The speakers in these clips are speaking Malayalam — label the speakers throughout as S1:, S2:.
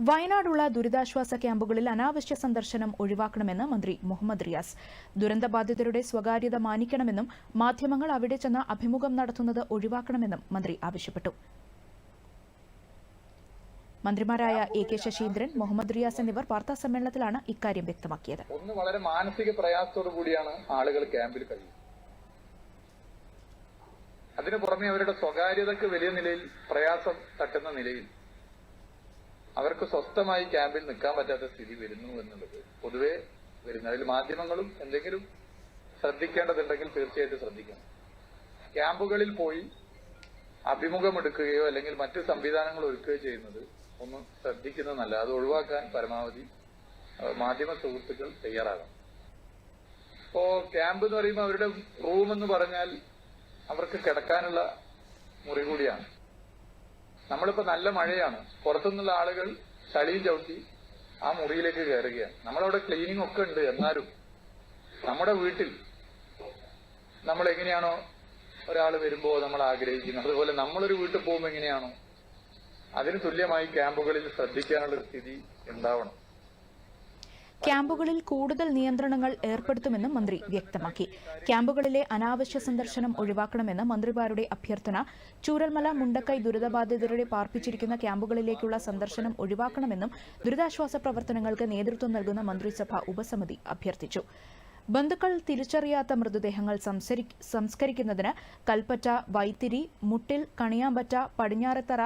S1: വയനാടുള്ള ദുരിതാശ്വാസ ക്യാമ്പുകളിൽ അനാവശ്യ സന്ദർശനം ഒഴിവാക്കണമെന്ന് മന്ത്രി മുഹമ്മദ് റിയാസ്. ദുരന്തബാധിതരുടെ സ്വകാര്യത മാനിക്കണമെന്നും മാധ്യമങ്ങൾ അവിടെ ചെന്ന് അഭിമുഖം നടത്തുന്നത് ഒഴിവാക്കണമെന്നും മന്ത്രി ആവശ്യപ്പെട്ടു. മന്ത്രിമാരായ എ കെ ശശീന്ദ്രൻ മുഹമ്മദ് റിയാസ് എന്നിവർ വാർത്താ സമ്മേളനത്തിലാണ് ഇക്കാര്യം വ്യക്തമാക്കിയത്.
S2: ഒന്ന് വളരെ മാനസിക പ്രയാസത്തോടു കൂടിയാണ് ആളുകൾ ക്യാമ്പിൽ കഴിയുന്നത്. അതിനു പുറമെ അവരുടെ സ്വകാര്യതയ്ക്ക് വലിയ നിലയിൽ പ്രയാസം തട്ടുന്ന നിലയിൽ അവർക്ക് സ്വസ്ഥമായി ക്യാമ്പിൽ നിൽക്കാൻ പറ്റാത്ത സ്ഥിതി വരുന്നു എന്നുള്ളത്. പൊതുവെ വരുന്ന അതിൽ മാധ്യമങ്ങളും എന്തെങ്കിലും ശ്രദ്ധിക്കേണ്ടതുണ്ടെങ്കിൽ തീർച്ചയായിട്ടും ശ്രദ്ധിക്കണം. ക്യാമ്പുകളിൽ പോയി അഭിമുഖമെടുക്കുകയോ അല്ലെങ്കിൽ മറ്റ് സംവിധാനങ്ങൾ ഒരുക്കുകയോ ചെയ്യുന്നത് ഒന്ന് ശ്രദ്ധിക്കുന്നത് നല്ല അത് ഒഴിവാക്കാൻ പരമാവധി മാധ്യമ സുഹൃത്തുക്കൾ തയ്യാറാകണം. ഇപ്പോ ക്യാമ്പ് എന്ന് പറയുമ്പോൾ അവരുടെ റൂം എന്ന് പറഞ്ഞാൽ അവർക്ക് കിടക്കാനുള്ള മുറി കൂടിയാണ്. നമ്മളിപ്പോ നല്ല മഴയാണ്. പുറത്തുനിന്നുള്ള ആളുകൾ ചളിയും ചവിട്ടി ആ മുറിയിലേക്ക് കയറുകയാണ്. നമ്മളവിടെ ക്ലീനിങ് ഒക്കെ ഉണ്ട് എന്നാലും നമ്മുടെ വീട്ടിൽ നമ്മൾ എങ്ങനെയാണോ ഒരാൾ വരുമ്പോൾ നമ്മൾ ആഗ്രഹിക്കുന്നത്. അതുപോലെ നമ്മളൊരു വീട്ടിൽ പോകുമ്പോൾ എങ്ങനെയാണോ അതിന് തുല്യമായി ക്യാമ്പുകളിൽ ശ്രദ്ധിക്കാനുള്ള സ്ഥിതി ഉണ്ടാവണം.
S1: ക്യാമ്പുകളിൽ കൂടുതൽ നിയന്ത്രണങ്ങൾ ഏർപ്പെടുത്തുമെന്നും മന്ത്രി വ്യക്തമാക്കി. ക്യാമ്പുകളിലെ അനാവശ്യ സന്ദർശനം ഒഴിവാക്കണമെന്ന് മന്ത്രിമാരുടെ അഭ്യർത്ഥന ചൂരൽമല മുണ്ടക്കൈ ദുരിതബാധിതരുടെ പാർപ്പിച്ചിരിക്കുന്ന ക്യാമ്പുകളിലേക്കുള്ള സന്ദർശനം ഒഴിവാക്കണമെന്നും ദുരിതാശ്വാസ പ്രവർത്തനങ്ങൾക്ക് നേതൃത്വം നൽകുന്ന മന്ത്രിസഭാ ഉപസമിതി അഭ്യർത്ഥിച്ചു. ബന്ധുക്കൾ തിരിച്ചറിയാത്ത മൃതദേഹങ്ങൾ സംസ്കരിക്കുന്നതിന് കൽപ്പറ്റ വൈത്തിരി മുട്ടിൽ കണിയാമ്പറ്റ പടിഞ്ഞാറത്തറ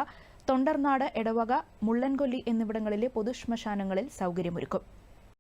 S1: തൊണ്ടർനാട് എടവക മുള്ളൻകൊല്ലി എന്നിവിടങ്ങളിലെ പൊതുശ്മശാനങ്ങളിൽ സൌകര്യമൊരുക്കും.